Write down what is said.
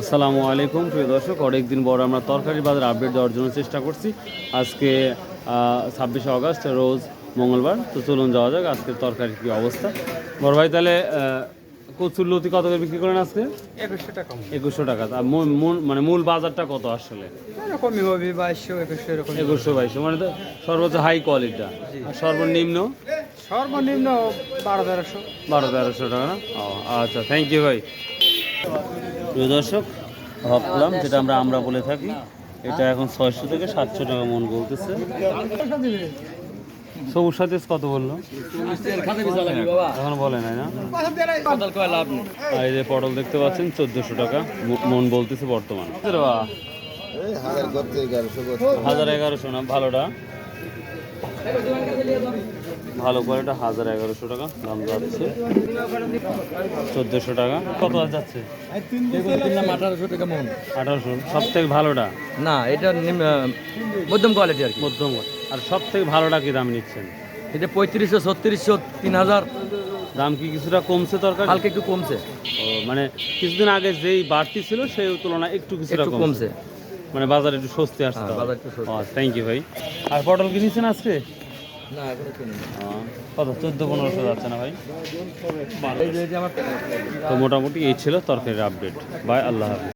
আসসালামু আলাইকুম প্রিয় দর্শক। অনেকদিন পর আমরা তরকারি বাজার আপডেট দেওয়ার জন্য চেষ্টা করছি। আজকে ছাব্বিশে আগস্ট রোজ মঙ্গলবার। তো চলুন যাওয়া যাক আজকের তরকারির কী অবস্থা। বড় ভাই তাহলে কচুর লতি কত করে বিক্রি করেন আজকে? একুশশো টাকা। একুশশো টাকা। মানে মূল বাজারটা কত আসলে? এরকমই হবে বাইশশো একুশশো এরকম একুশশো বাইশশো মানে তো সর্বোচ্চ হাই কোয়ালিটিটা সর্বনিম্ন? সর্বনিম্ন বারো তেরোশো। বারো তেরোশো টাকা না? ও আচ্ছা থ্যাংক ইউ ভাই। প্রিয় দর্শক ভাবলাম যেটা আমরা আমরা বলে থাকি এটা এখন ছয়শো থেকে সাতশো টাকা মন বলতেছে। সবুজ সাথে কত বলল? এখন বলে নাই না? আর এই যে পটল দেখতে পাচ্ছেন চোদ্দশো টাকা মন বলতেছে বর্তমান। হাজার এগারোশো না ভালোটা। ভালো কোয়ালিটা হাজার এগারোশো টাকা দাম যাচ্ছে। চোদ্দোশো টাকা। কত যাচ্ছে? আঠারোশো টাকা মন। আঠারোশো সব থেকে ভালোটা? না এটা মধ্যম কোয়ালিটি আর মধ্যম আর সব থেকে ভালোটা কি দাম নিচ্ছেন? এটা পঁয়ত্রিশশো ছত্রিশশো তিন হাজার। দাম কি কিছুটা কমছে তরকারি? হালকা একটু কমছে। ও, মানে কিছুদিন আগে যেই বাড়তি ছিল সেই তুলনায় একটু কিছুটা কমছে। মানে বাজারে একটু স্বস্তি আসছে হ্যাঁ, একটু থ্যাংক ইউ ভাই। আর পটল কিনেছেন আজকে? না এখনও কত? চোদ্দ পনেরোশো যাচ্ছে না ভাই? এই যে আমার তো মোটামুটি এই ছিল তরকারির আপডেট বাই আল্লাহ হাফিজ।